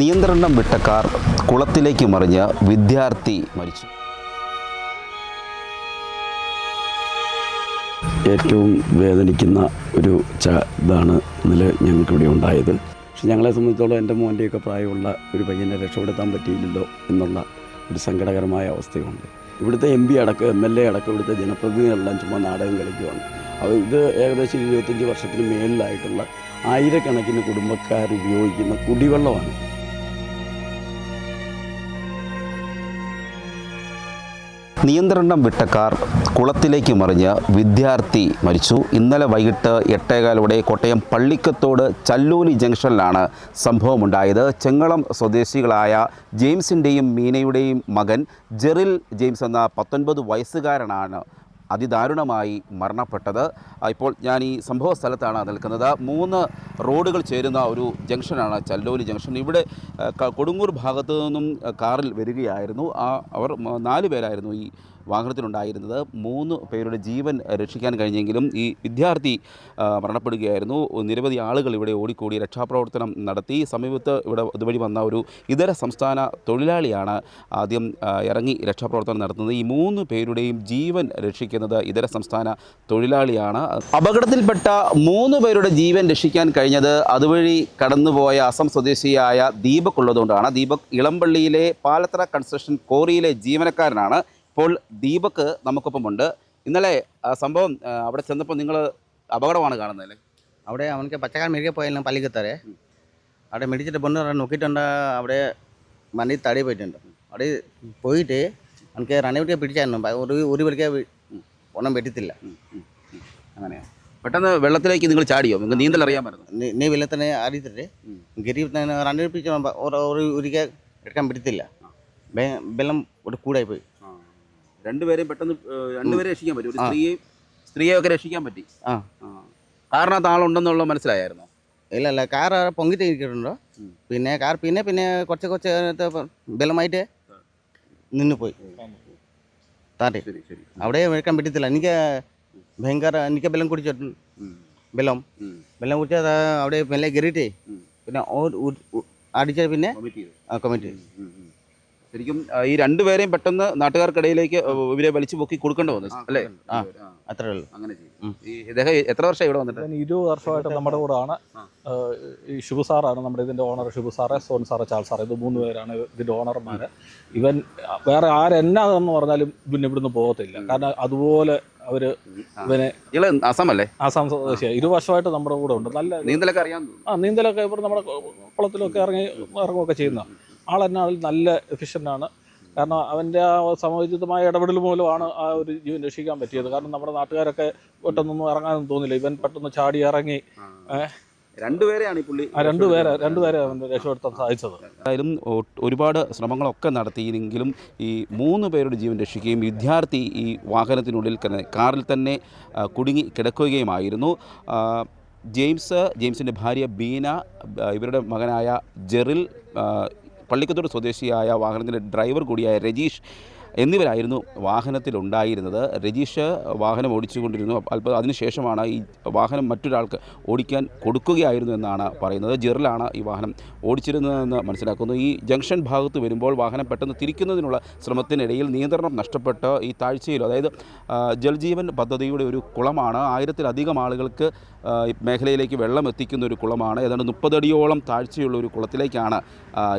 നിയന്ത്രണം വിട്ട കാർ കുളത്തിലേക്ക് മറിഞ്ഞ് വിദ്യാർത്ഥി മരിച്ചു. ഏറ്റവും വേദനിക്കുന്ന ഒരു ച ഇതാണ് ഇന്നലെ ഞങ്ങൾക്കിവിടെ ഉണ്ടായത്. പക്ഷെ ഞങ്ങളെ സംബന്ധിച്ചോളം എന്റെ മോന്റെയൊക്കെ പ്രായമുള്ള ഒരു പയ്യനെ രക്ഷപ്പെടുത്താൻ പറ്റിയില്ലല്ലോ എന്നുള്ള ഒരു സങ്കടകരമായ അവസ്ഥയുണ്ട്. ഇവിടുത്തെ എം പി അടക്കം എം എൽ എ അടക്കം ഇവിടുത്തെ ജനപ്രതിനിധികളെല്ലാം ചുമ്മാ നാടകം കളിക്കുകയാണ് അപ്പോൾ ഇത് ഏകദേശം ഇരുപത്തഞ്ച് വർഷത്തിന് മേലിലായിട്ടുള്ള ആയിരക്കണക്കിന് കുടുംബക്കാർ ഉപയോഗിക്കുന്ന കുടിവെള്ളമാണ്. നിയന്ത്രണം വിട്ട കാർ കുളത്തിലേക്ക് മറിഞ്ഞ് വിദ്യാർത്ഥി മരിച്ചു. ഇന്നലെ വൈകിട്ട് എട്ടേകാലോടെ കോട്ടയം പള്ളിക്കത്തോട് ചല്ലൂലി ജംഗ്ഷനിലാണ് സംഭവമുണ്ടായത്. ചെങ്ങളം സ്വദേശികളായ ജെയിംസിന്റെയും മീനയുടെയും മകൻ ജെറിൽ ജെയിംസ് എന്ന പത്തൊൻപത് വയസ്സുകാരനാണ് അതിദാരുണമായി മരണപ്പെട്ടത്. ഇപ്പോൾ ഞാൻ ഈ സംഭവ സ്ഥലത്താണ് നിൽക്കുന്നത്. മൂന്ന് റോഡുകൾ ചേരുന്ന ഒരു ജംഗ്ഷനാണ് ചല്ലോലി ജംഗ്ഷൻ. ഇവിടെ കൊടുങ്ങൂർ ഭാഗത്തു നിന്നും കാറിൽ വരികയായിരുന്നു. ആ അവർ നാല് പേരായിരുന്നു ഈ വാഹനത്തിലുണ്ടായിരുന്നത്. മൂന്ന് പേരുടെ ജീവൻ രക്ഷിക്കാൻ കഴിഞ്ഞെങ്കിലും ഈ വിദ്യാർത്ഥി മരണപ്പെടുകയായിരുന്നു. നിരവധി ആളുകൾ ഇവിടെ ഓടിക്കൂടി രക്ഷാപ്രവർത്തനം നടത്തി. സമീപത്ത് ഇവിടെ ഇതുവഴി വന്ന ഒരു ഇതര സംസ്ഥാന തൊഴിലാളിയാണ് ആദ്യം ഇറങ്ങി രക്ഷാപ്രവർത്തനം നടത്തുന്നത്. ഈ മൂന്ന് പേരുടെയും ജീവൻ രക്ഷിക്കുന്നത് ഇതര സംസ്ഥാന തൊഴിലാളിയാണ്. അപകടത്തിൽപ്പെട്ട മൂന്ന് പേരുടെ ജീവൻ രക്ഷിക്കാൻ കഴിഞ്ഞത് അതുവഴി കടന്നുപോയ അസം സ്വദേശിയായ ദീപക് ഉള്ളതുകൊണ്ടാണ്. ദീപക് ഇളമ്പള്ളിയിലെ പാലത്തറ കൺസ്ട്രക്ഷൻ കോറിയിലെ ജീവനക്കാരനാണ്. ഇപ്പോൾ ദീപക് നമുക്കൊപ്പമുണ്ട്. ഇന്നലെ സംഭവം അവിടെ ചെന്നപ്പോൾ നിങ്ങൾ അപകടമാണ് കാണുന്നത് അല്ലേ? അവിടെ അവനക്ക് പച്ചക്കാരൻ മെഴുകി പോയാലും പള്ളിക്കത്താറ് അവിടെ മെടിച്ചിട്ട് പറഞ്ഞാൽ നോക്കിയിട്ടുണ്ട്. അവിടെ മണ്ടി തടി പോയിട്ടുണ്ട്. അവിടെ പോയിട്ട് അവനക്ക് റണ്ണിവിട്ടിയെ പിടിച്ചായിരുന്നു. ഒരു ഒരു വിളിക്കാൻ ഒന്നും വെട്ടിത്തില്ല. അങ്ങനെയാണ് പെട്ടെന്ന് വെള്ളത്തിലേക്ക് നിങ്ങൾ ചാടിയോ? നിങ്ങൾക്ക് നീന്തൽ അറിയാമായിരുന്നു നീ- നീ വെള്ളത്തിനെ അറിയത്തില്ലേ ഗരീബ് റണ്ണിപ്പിച്ച് ഒരിക്കൽ എടുക്കാൻ പറ്റത്തില്ല. വെള്ളം ഒരു കൂടായി പോയി രണ്ടുപേരെയും പെട്ടെന്ന് രണ്ടുപേരെ രക്ഷിക്കാൻ പറ്റും. ഒരു സ്ത്രീയെ സ്ത്രീയെ ഒക്കെ രക്ഷിക്കാൻ പറ്റി. ആ. കാറിനകത്ത് ആളുണ്ടെന്നുള്ള മനസ്സിലായിരുന്നു ഇല്ല അല്ല കാർ പൊങ്ങിട്ട് ഇരിക്കുന്നുണ്ടോ? പിന്നെ കാർ പിന്നെ പിന്നെ കുറച്ച് കുറച്ച് ബലമായിട്ട് നിന്നു പോയി ശരി അവിടെ വെക്കാൻ പറ്റത്തില്ല. എനിക്ക് ഭയങ്കര എനിക്ക് ബെല്ലം കുടിച്ചിട്ടു ബെല്ലം ബെല്ലം കുടിച്ചാൽ അവിടെ മെല്ലെ കയറിയിട്ടേ. പിന്നെ അടിച്ച പിന്നെ കമ്മിറ്റി ശരിക്കും ഈ രണ്ടുപേരെയും പെട്ടെന്ന് നാട്ടുകാർക്കിടയിലേക്ക് ഇവരെ വലിച്ചു പൊക്കി കൊടുക്കേണ്ടി വന്നു അല്ലേ? ആ. അത്രേ ഉള്ളൂ. അങ്ങനെ ചെയ്യും. ഈ ഇദ്ദേഹം എത്ര വർഷം ഇവിടെ വന്നിട്ട്? ഞാൻ ഇരുപത് വർഷമായിട്ട് നമ്മുടെ കൂടെയാണ്. ഈ ഷിബു സാറാണ് നമ്മുടെ ഇതിന്റെ ഓണർ ഷിബു സാറ് സോൻ സാറ് ചാൾ സാറ് ഇത് മൂന്ന് പേരാണ് ഇതിന്റെ ഓണർമാർ ഇവൻ വേറെ ആരെന്നാന്ന് പറഞ്ഞാലും പിന്നെ ഇവിടുന്ന് പോകത്തില്ല. കാരണം അതുപോലെ അവർ ഇവനെ അസം അസമല്ലേ ആസാം സ്വദേശിയാണ് ഇരു വർഷമായിട്ട് നമ്മുടെ കൂടെ ഉണ്ട്. നല്ല നീന്തലൊക്കെ അറിയാം ആ നീന്തലൊക്കെ ഇവിടെ നമ്മുടെ കുളത്തിലൊക്കെ ഇറങ്ങി ഇറങ്ങുകയൊക്കെ ചെയ്യുന്ന ആളെന്നെ അതിൽ നല്ല എഫിഷ്യന്റ് ആണ്. കാരണം അവന്റെ ആ സമയോചിതമായ ഇടപെടൽ മൂലമാണ് ആ ഒരു ജീവൻ രക്ഷിക്കാൻ പറ്റിയത്. കാരണം നമ്മുടെ നാട്ടുകാരൊക്കെ പെട്ടെന്നൊന്നും ഇറങ്ങാനൊന്നും തോന്നില്ല. ഇവൻ പെട്ടെന്ന് ചാടി ഇറങ്ങി രണ്ടുപേരെയാണ് ഈ പുള്ളി ആ രണ്ടുപേരെ രണ്ടുപേരെ രക്ഷപ്പെടുത്താൻ സാധിച്ചത്. എന്തായാലും ഒരുപാട് ശ്രമങ്ങളൊക്കെ നടത്തിയെങ്കിലും ഈ മൂന്ന് പേരുടെ ജീവൻ രക്ഷിക്കുകയും വിദ്യാർത്ഥി ഈ വാഹനത്തിനുള്ളിൽ തന്നെ കാറിൽ തന്നെ കുടുങ്ങി കിടക്കുകയുമായിരുന്നു. ജെയിംസ് ജെയിംസിന്റെ ഭാര്യ ബീന ഇവരുടെ മകനായ ജെറിൽ പള്ളിക്കത്തോട് സ്വദേശിയായ വാഹനത്തിന്റെ ഡ്രൈവർ കൂടിയായ രജീഷ് എന്നിവരായിരുന്നു വാഹനത്തിലുണ്ടായിരുന്നത്. രജീഷ് വാഹനം ഓടിച്ചുകൊണ്ടിരുന്നു. അല്പം അതിനുശേഷമാണ് ഈ വാഹനം മറ്റൊരാൾക്ക് ഓടിക്കാൻ കൊടുക്കുകയായിരുന്നു എന്നാണ് പറയുന്നത്. ജെറിലാണ് ഈ വാഹനം ഓടിച്ചിരുന്നതെന്ന് മനസ്സിലാക്കുന്നു. ഈ ജംഗ്ഷൻ ഭാഗത്ത് വരുമ്പോൾ വാഹനം പെട്ടെന്ന് തിരിക്കുന്നതിനുള്ള ശ്രമത്തിനിടയിൽ നിയന്ത്രണം നഷ്ടപ്പെട്ട് ഈ താഴ്ചയിൽ അതായത് ജൽജീവൻ പദ്ധതിയുടെ ഒരു കുളമാണ്. ആയിരത്തിലധികം ആളുകൾക്ക് മേഖലയിലേക്ക് വെള്ളം എത്തിക്കുന്ന ഒരു കുളമാണ്. ഏതാണ്ട് മുപ്പതടിയോളം താഴ്ചയുള്ള ഒരു കുളത്തിലേക്കാണ്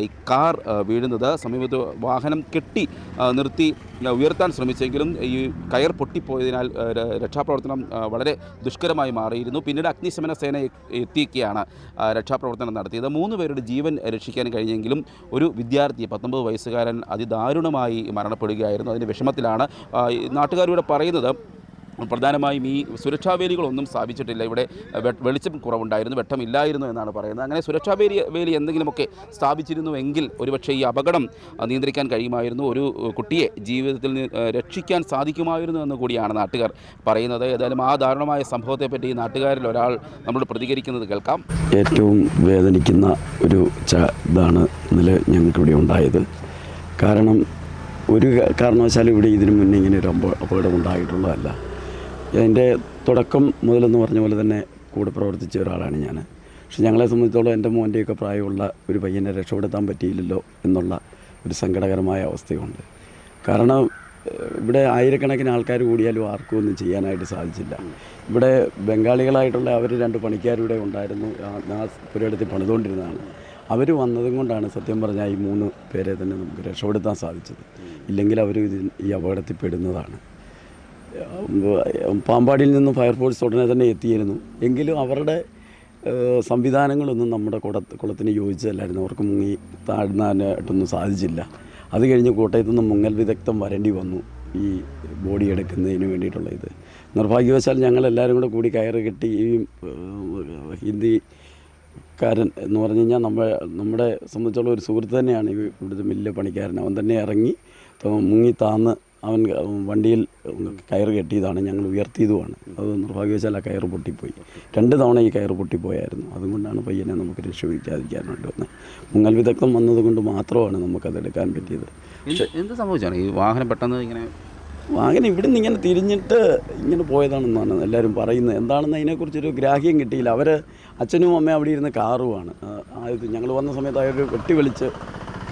ഈ കാർ വീഴുന്നത്. സമീപത്ത് വാഹനം കെട്ടി നിർത്തി ഉയർത്താൻ ശ്രമിച്ചെങ്കിലും ഈ കയർ പൊട്ടിപ്പോയതിനാൽ രക്ഷാപ്രവർത്തനം വളരെ ദുഷ്കരമായി മാറിയിരുന്നു. പിന്നീട് അഗ്നിശമന സേന എത്തിയൊക്കെയാണ് രക്ഷാപ്രവർത്തനം നടത്തിയത്. മൂന്ന് പേരുടെ ജീവൻ രക്ഷിക്കാൻ കഴിഞ്ഞെങ്കിലും ഒരു വിദ്യാർത്ഥി പത്തൊമ്പത് വയസ്സുകാരൻ അതിദാരുണമായി മരണപ്പെടുകയായിരുന്നു. അതിന്റെ വിഷമത്തിലാണ് നാട്ടുകാരിവിടെ പറയുന്നത് പ്രധാനമായും ഈ സുരക്ഷാ വേലികളൊന്നും സ്ഥാപിച്ചിട്ടില്ല. ഇവിടെ വെളിച്ചം കുറവുണ്ടായിരുന്നു വെട്ടമില്ലായിരുന്നു എന്നാണ് പറയുന്നത്. അങ്ങനെ സുരക്ഷാ വേലി വേലി എന്തെങ്കിലുമൊക്കെ സ്ഥാപിച്ചിരുന്നുവെങ്കിൽ ഒരുപക്ഷെ ഈ അപകടം നിയന്ത്രിക്കാൻ കഴിയുമായിരുന്നു. ഒരു കുട്ടിയെ ജീവിതത്തിൽ രക്ഷിക്കാൻ സാധിക്കുമായിരുന്നു എന്ന് കൂടിയാണ് നാട്ടുകാർ പറയുന്നത്. ഏതായാലും ആ ദാരുണമായ സംഭവത്തെപ്പറ്റി ഈ നാട്ടുകാരിൽ ഒരാൾ നമ്മളോട് പ്രതികരിക്കുന്നത് കേൾക്കാം. ഏറ്റവും വേദനിക്കുന്ന ഒരു ഇതാണ് ഇന്നലെ ഞങ്ങൾക്കിവിടെ ഉണ്ടായത്. കാരണം ഒരു കാരണവശാലും ഇവിടെ ഇതിനു മുന്നേ ഇങ്ങനെ ഒരു അപ- അപകടം ഉണ്ടായിട്ടുള്ളതല്ല. അതിന്റെ തുടക്കം മുതലെന്ന് പറഞ്ഞ പോലെ തന്നെ കൂടെ പ്രവർത്തിച്ച ഒരാളാണ് ഞാൻ. പക്ഷെ ഞങ്ങളെ സംബന്ധിച്ചോളം എന്റെ മോന്റെയൊക്കെ പ്രായമുള്ള ഒരു പയ്യനെ രക്ഷപ്പെടുത്താൻ പറ്റിയില്ലല്ലോ എന്നുള്ള ഒരു സങ്കടകരമായ അവസ്ഥയുണ്ട്. കാരണം ഇവിടെ ആയിരക്കണക്കിന് ആൾക്കാർ കൂടിയാലും ആർക്കും ഒന്നും ചെയ്യാനായിട്ട് സാധിച്ചില്ല. ഇവിടെ ബംഗാളികളായിട്ടുള്ള അവർ രണ്ട് പണിക്കാരിവിടെ ഉണ്ടായിരുന്നു. ആ- പുരയിടത്തിൽ പണിതുകൊണ്ടിരുന്നതാണ്. അവർ വന്നതും കൊണ്ടാണ് സത്യം പറഞ്ഞാൽ ഈ മൂന്ന് പേരെ തന്നെ നമുക്ക് രക്ഷപ്പെടുത്താൻ സാധിച്ചത്. ഇല്ലെങ്കിൽ അവർ ഈ അപകടത്തിൽ പെടുന്നതാണ് പാമ്പാടിയിൽ നിന്നും ഫയർഫോഴ്സ് ഉടനെ തന്നെ എത്തിയിരുന്നു. എങ്കിലും അവരുടെ സംവിധാനങ്ങളൊന്നും നമ്മുടെ കുട കുളത്തിന് യോജിച്ചതല്ലായിരുന്നു. അവർക്ക് മുങ്ങി താഴ്ന്നാനായിട്ടൊന്നും സാധിച്ചില്ല. അത് കഴിഞ്ഞ് കോട്ടയത്തു നിന്ന് മുങ്ങൽ വിദഗ്ധം വരേണ്ടി വന്നു ഈ ബോഡി എടുക്കുന്നതിന് വേണ്ടിയിട്ടുള്ള ഇത്. നിർഭാഗ്യവശാൽ ഞങ്ങളെല്ലാവരും കൂടെ കൂടി കയറി കെട്ടി ഈ ഹിന്ദി കാരൻ എന്ന് പറഞ്ഞു കഴിഞ്ഞാൽ നമ്മൾ നമ്മുടെ സംബന്ധിച്ചുള്ള ഒരു സുഹൃത്ത് തന്നെയാണ് ഇവിടുത്തെ മില്ല് പണിക്കാരൻ. അവൻ തന്നെ ഇറങ്ങി മുങ്ങി താന്ന് അവൻ വണ്ടിയിൽ കയർ കെട്ടിയതാണ് ഞങ്ങൾ ഉയർത്തിയതുമാണ്. അത് നിർഭാഗ്യവശാൽ ആ കയർ പൊട്ടിപ്പോയി. രണ്ട് തവണ ഈ കയർ പൊട്ടിപ്പോയായിരുന്നു. അതുകൊണ്ടാണ് പയ്യനെ നമുക്ക് രക്ഷപിടിക്കാതിരിക്കാനായിട്ട് വന്നത്. മുങ്ങൽ വിദഗ്ധം വന്നതുകൊണ്ട് മാത്രമാണ് നമുക്കത് എടുക്കാൻ പറ്റിയത്. എന്ത് സംഭവിച്ചാണ്? ഈ വാഹനം പെട്ടെന്ന് ഇങ്ങനെ വാഹനം ഇവിടുന്ന് ഇങ്ങനെ തിരിഞ്ഞിട്ട് ഇങ്ങനെ പോയതാണെന്നാണ് എല്ലാവരും പറയുന്നത്. എന്താണെന്ന് അതിനെക്കുറിച്ചൊരു ഗ്രാഹ്യം കിട്ടിയില്ല. അവർ അച്ഛനും അമ്മയും അവിടെ ഇരുന്ന് കാറുമാണ്. ഞങ്ങൾ വന്ന സമയത്ത് അവർ വെട്ടി വിളിച്ച്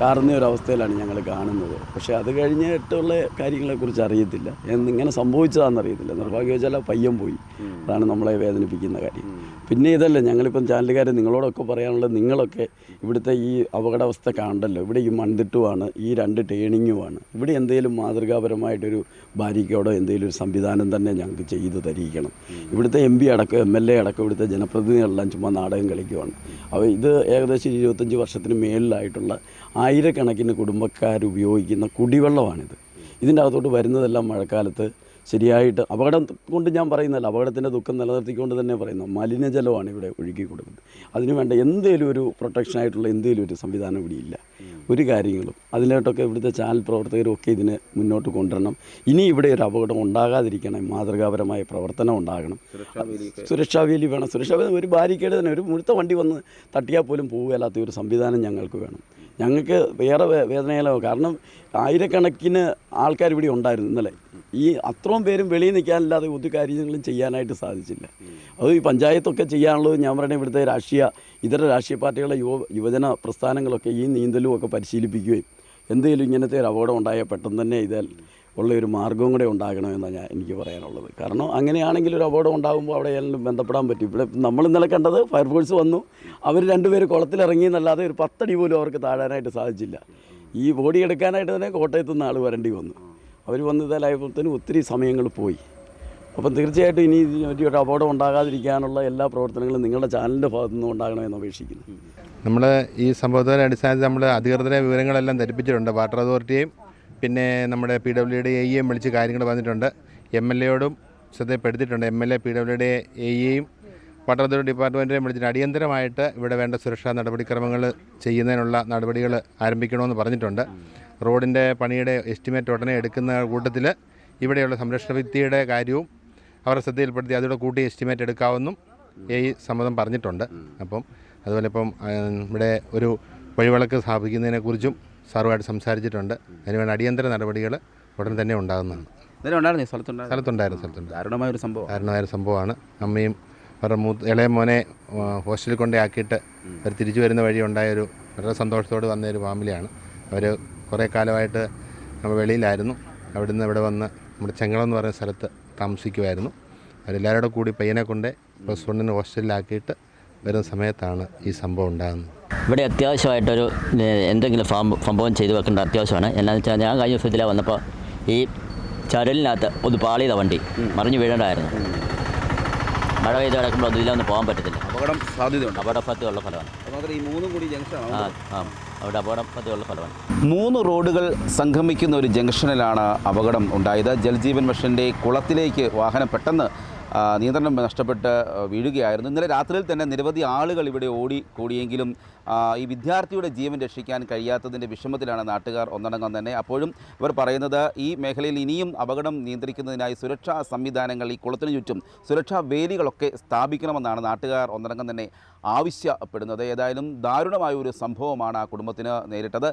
കാറുന്ന ഒരു അവസ്ഥയിലാണ് ഞങ്ങൾ കാണുന്നത്. പക്ഷെ അത് കഴിഞ്ഞിട്ടുള്ള കാര്യങ്ങളെക്കുറിച്ച് അറിയത്തില്ല. എന്നിങ്ങനെ സംഭവിച്ചതാണെന്ന് അറിയത്തില്ല. നിർഭാഗ്യവശാല പയ്യൻ പോയി. അതാണ് നമ്മളെ വേദനിപ്പിക്കുന്ന കാര്യം. പിന്നെ ഇതല്ല ഞങ്ങളിപ്പം ചാനലുകാരെ നിങ്ങളോടൊക്കെ പറയാനുള്ളത് നിങ്ങളൊക്കെ ഇവിടുത്തെ ഈ അപകടാവസ്ഥ കാണണ്ടല്ലോ ഇവിടെ ഈ മൺതിട്ടുമാണ് ഈ രണ്ട് ടേണിങ്ങുമാണ് ഇവിടെ എന്തെങ്കിലും മാതൃകാപരമായിട്ടൊരു ബാരിക്കയോടോ എന്തെങ്കിലും ഒരു സംവിധാനം തന്നെ ഞങ്ങൾക്ക് ചെയ്തു തരിക്കണം ഇവിടുത്തെ എം പി അടക്കം എം എൽ എ അടക്കം ഇവിടുത്തെ ജനപ്രതിനിധികളെല്ലാം ചുമ്മാ നാടകം കളിക്കുവാണ്. അപ്പോൾ ഇത് ഏകദേശം ഇരുപത്തഞ്ച് വർഷത്തിന് മേളിലായിട്ടുള്ള ആയിരക്കണക്കിന് കുടുംബക്കാർ ഉപയോഗിക്കുന്ന കുടിവെള്ളമാണിത്. ഇതിന്റെ അകത്തോട്ട് വരുന്നതെല്ലാം മഴക്കാലത്ത് ശരിയായിട്ട് അപകടം കൊണ്ട് ഞാൻ പറയുന്നില്ല അപകടത്തിന്റെ ദുഃഖം നിലനിർത്തിക്കൊണ്ട് തന്നെ പറയുന്നു. മലിനജലമാണ് ഇവിടെ ഒഴുകി കൊടുക്കുന്നത്. അതിന് വേണ്ട എന്തേലും ഒരു പ്രൊട്ടക്ഷനായിട്ടുള്ള എന്തേലും ഒരു സംവിധാനം ഇവിടെ ഇല്ല. ഒരു കാര്യങ്ങളും അതിലോട്ടൊക്കെ ഇവിടുത്തെ ചാനൽ പ്രവർത്തകരും ഒക്കെ ഇതിനെ മുന്നോട്ട് കൊണ്ടുവരണം. ഇനി ഇവിടെ ഒരു അപകടം ഉണ്ടാകാതിരിക്കണം മാതൃകാപരമായ പ്രവർത്തനം ഉണ്ടാകണം. സുരക്ഷാ വേലി വേണം. സുരക്ഷാ വേലി ഒരു ബാരിക്കേഡ് തന്നെ ഒരു മുഴുത്ത വണ്ടി വന്ന് തട്ടിയാൽ പോലും പോവുകയല്ലാത്ത ഒരു സംവിധാനം ഞങ്ങൾക്ക് വേണം. ഞങ്ങൾക്ക് വേറെ വേദനയിലോ കാരണം ആയിരക്കണക്കിന് ആൾക്കാർ ഇവിടെ ഉണ്ടായിരുന്നു ഇന്നലെ. ഈ അത്രയും പേരും വെളിയിൽ നിൽക്കാനല്ലാതെ ഒരു കാര്യങ്ങളും ചെയ്യാനായിട്ട് സാധിച്ചില്ല. അത് ഈ പഞ്ചായത്തൊക്കെ ചെയ്യാനുള്ളത് ഞാൻ പറയുന്നത് ഇവിടുത്തെ രാഷ്ട്രീയ ഇതര രാഷ്ട്രീയ പാർട്ടികളുടെ യുവ യുവജന പ്രസ്ഥാനങ്ങളൊക്കെ ഈ നീന്തലും ഒക്കെ പരിശീലിപ്പിക്കുകയും എന്തെങ്കിലും ഇങ്ങനത്തെ ഒരു അപകടം ഉണ്ടായാൽ പെട്ടെന്ന് തന്നെ ഇതിൽ ഉള്ള ഒരു മാർഗവും കൂടെ ഉണ്ടാകണമെന്നാണ് ഞാൻ എനിക്ക് പറയാനുള്ളത്. കാരണം അങ്ങനെയാണെങ്കിൽ ഒരു അപകടം ഉണ്ടാകുമ്പോൾ അവിടെ എല്ലാം ബന്ധപ്പെടാൻ പറ്റും. ഇവിടെ നമ്മൾ ഇന്നലെ കണ്ടത് ഫയർഫോഴ്സ് വന്നു. അവർ രണ്ടുപേർ കുളത്തിലിറങ്ങി എന്നല്ലാതെ ഒരു പത്തടി പോലും അവർക്ക് താഴാനായിട്ട് സാധിച്ചില്ല. ഈ ബോഡി എടുക്കാനായിട്ട് തന്നെ കോട്ടയത്തു നിന്ന് ആൾ വരേണ്ടി വന്നു. അവർ വന്ന് ഇതായപ്പോഴത്തേനും ഒത്തിരി സമയങ്ങൾ പോയി. അപ്പം തീർച്ചയായിട്ടും ഇനി ഒരു അപകടം ഉണ്ടാകാതിരിക്കാനുള്ള എല്ലാ പ്രവർത്തനങ്ങളും നിങ്ങളുടെ ചാനലിന്റെ ഭാഗത്തു നിന്ന് ഉണ്ടാകണമെന്ന് അപേക്ഷിക്കുന്നു. നമ്മൾ ഈ സംഭവത്തിന്റെ അടിസ്ഥാനത്തിൽ നമ്മൾ അധികൃതരെ വിവരങ്ങളെല്ലാം ധരിപ്പിച്ചിട്ടുണ്ട്. വാട്ടർ അതോറിറ്റിയെയും പിന്നെ നമ്മുടെ പി ഡബ്ല്യു ഡി എയും വിളിച്ച് കാര്യങ്ങൾ പറഞ്ഞിട്ടുണ്ട്. എം എൽ എയോടും ശ്രദ്ധപ്പെടുത്തിയിട്ടുണ്ട്. M L A P W D എയും വാട്ടർ അതോറിറ്റി ഡിപ്പാർട്ട്മെന്റിനെയും വിളിച്ചിട്ട് അടിയന്തരമായിട്ട് ഇവിടെ വേണ്ട സുരക്ഷാ നടപടിക്രമങ്ങൾ ചെയ്യുന്നതിനുള്ള നടപടികൾ ആരംഭിക്കണമെന്ന് പറഞ്ഞിട്ടുണ്ട്. റോഡിന്റെ പണിയുടെ എസ്റ്റിമേറ്റ് ഉടനെ എടുക്കുന്ന കൂട്ടത്തിൽ ഇവിടെയുള്ള സംരക്ഷണ ഭിത്തിയുടെ കാര്യവും അവരുടെ ശ്രദ്ധയിൽപ്പെടുത്തി അതിലൂടെ കൂട്ടി എസ്റ്റിമേറ്റ് എടുക്കാമെന്നും എ ഇ സമ്മതം പറഞ്ഞിട്ടുണ്ട്. അപ്പം അതുപോലെ ഇപ്പം ഇവിടെ ഒരു വഴിവിളക്ക് സ്ഥാപിക്കുന്നതിനെക്കുറിച്ചും സാറുമായിട്ട് സംസാരിച്ചിട്ടുണ്ട്. അതിനുവേണ്ട അടിയന്തര നടപടികൾ ഉടൻ തന്നെ ഉണ്ടാകുന്നതാണ്. ഉണ്ടായിരുന്നു സ്ഥലത്തുണ്ടായിരുന്നു സ്ഥലത്തുണ്ടായിരുന്നു. സ്ഥലത്തുണ്ട് ദാരുണമായ ഒരു സംഭവം കാരണമായ ഒരു സംഭവമാണ്. അമ്മയും അവരുടെ മൂത്ത് ഇളയ മോനെ ഹോസ്റ്റലിൽ കൊണ്ടാക്കിയിട്ട് അവർ തിരിച്ചു വരുന്ന വഴി ഉണ്ടായൊരു വളരെ സന്തോഷത്തോട് വന്ന ഒരു ഫാമിലിയാണ്. അവർ കുറേ കാലമായിട്ട് നമ്മൾ വെളിയിലായിരുന്നു. അവിടെ നിന്ന് ഇവിടെ വന്ന് നമ്മുടെ ചെങ്ങളം എന്ന് പറയുന്ന സ്ഥലത്ത് താമസിക്കുമായിരുന്നു. അവരെല്ലാവരും കൂടി പയ്യനെ കൊണ്ട് പ്ലസ് വണ്ണിന് ഹോസ്റ്റലിലാക്കിയിട്ട് വരുന്ന സമയത്താണ് ഈ സംഭവം ഉണ്ടാകുന്നത്. ഇവിടെ അത്യാവശ്യമായിട്ടൊരു എന്തെങ്കിലും ഫാം- സംഭവം ചെയ്തു വെക്കേണ്ട അത്യാവശ്യമാണ്. എന്നാന്ന് വെച്ചാൽ ഞാൻ കഴിഞ്ഞ ദിവസത്തിലെ വന്നപ്പോൾ ഈ ചരലിനകത്ത് ഒരു പാളിയത വണ്ടി. മറിഞ്ഞു വീഴേണ്ടായിരുന്നു. മഴ പെയ്ത് കിടക്കുമ്പോൾ ഇതിലൊന്നും പോകാൻ പറ്റത്തില്ല. അപകടം സാധ്യതയുണ്ട്. അപകടപത്തിയുള്ള ഫലമാണ്. ഈ മൂന്നും കൂടി ജംഗ്ഷനാണ് ആ ആ അവിടെ ഫലമാണ്. മൂന്ന് റോഡുകൾ സംഗമിക്കുന്ന ഒരു ജംഗ്ഷനിലാണ് അപകടം ഉണ്ടായത്. ജൽജീവൻ മിഷന്റെ കുളത്തിലേക്ക് വാഹനം പെട്ടെന്ന് നിയന്ത്രണം നഷ്ടപ്പെട്ട് വീഴുകയായിരുന്നു. ഇന്നലെ രാത്രിയിൽ തന്നെ നിരവധി ആളുകൾ ഇവിടെ ഓടി കൂടിയെങ്കിലും ഈ വിദ്യാർത്ഥിയുടെ ജീവൻ രക്ഷിക്കാൻ കഴിയാത്തതിന്റെ വിഷമത്തിലാണ് നാട്ടുകാർ ഒന്നടങ്കം തന്നെ. അപ്പോഴും ഇവർ പറയുന്നത് ഈ മേഖലയിൽ ഇനിയും അപകടം നിയന്ത്രിക്കുന്നതിനായി സുരക്ഷാ സംവിധാനങ്ങൾ ഈ കുളത്തിന് ചുറ്റും സുരക്ഷാ വേലികളൊക്കെ സ്ഥാപിക്കണമെന്നാണ് നാട്ടുകാർ ഒന്നടങ്കം തന്നെ ആവശ്യപ്പെടുന്നത്. ഏതായാലും ദാരുണമായ ഒരു സംഭവമാണ് ആ കുടുംബത്തിന് നേരിട്ടത്.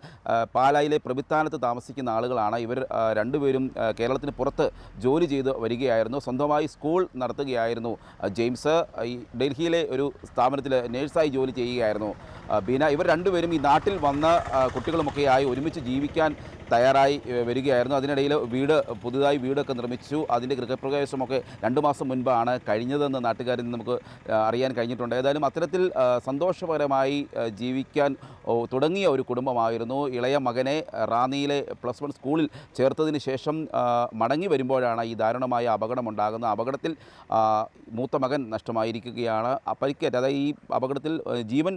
പാലായിലെ പ്രവിത്താനത്ത് താമസിക്കുന്ന ആളുകളാണ് ഇവർ രണ്ടുപേരും കേരളത്തിന് പുറത്ത് ജോലി ചെയ്ത് വരികയായിരുന്നു. സ്വന്തമായി സ്കൂൾ നടത്തുകയായിരുന്നു ജെയിംസ്. ഈ ഡൽഹിയിലെ ഒരു സ്ഥാപനത്തിൽ നേഴ്സായി ജോലി ചെയ്യുകയായിരുന്നു ബീന ഇവർ രണ്ടുപേരും ഈ നാട്ടിൽ വന്ന കുട്ടികളുമൊക്കെയായി ഒരുമിച്ച് ജീവിക്കാൻ തയ്യാറായി വരികയായിരുന്നു. അതിനിടയിൽ വീട് പുതുതായി വീടൊക്കെ നിർമ്മിച്ചു. അതിന്റെ ഗൃഹപ്രവേശമൊക്കെ രണ്ട് മാസം മുൻപാണ് കഴിഞ്ഞതെന്ന് നാട്ടുകാരിൽ നിന്ന് നമുക്ക് അറിയാൻ കഴിഞ്ഞിട്ടുണ്ട്. ഏതായാലും അത്തരത്തിൽ സന്തോഷപരമായി ജീവിക്കാൻ തുടങ്ങിയ ഒരു കുടുംബമായിരുന്നു. ഇളയ മകനെ റാന്നിയിലെ പ്ലസ് വൺ സ്കൂളിൽ ചേർത്തതിന് ശേഷം മടങ്ങി വരുമ്പോഴാണ് ഈ ദാരുണമായ അപകടമുണ്ടാകുന്നത്. അപകടത്തിൽ മൂത്ത മകൻ നഷ്ടമായിരിക്കുകയാണ്. പരിക്കേറ്റ അതായത് ഈ അപകടത്തിൽ ജീവൻ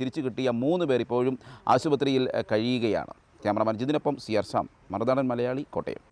തിരിച്ചു കിട്ടിയ മൂന്ന് പേർ ഇപ്പോഴും ആശുപത്രിയിൽ കഴിയുകയാണ്. ക്യാമറമാൻ ജിതിനൊപ്പം സി ആർ സാം മറുനാടൻ മലയാളി കോട്ടയം.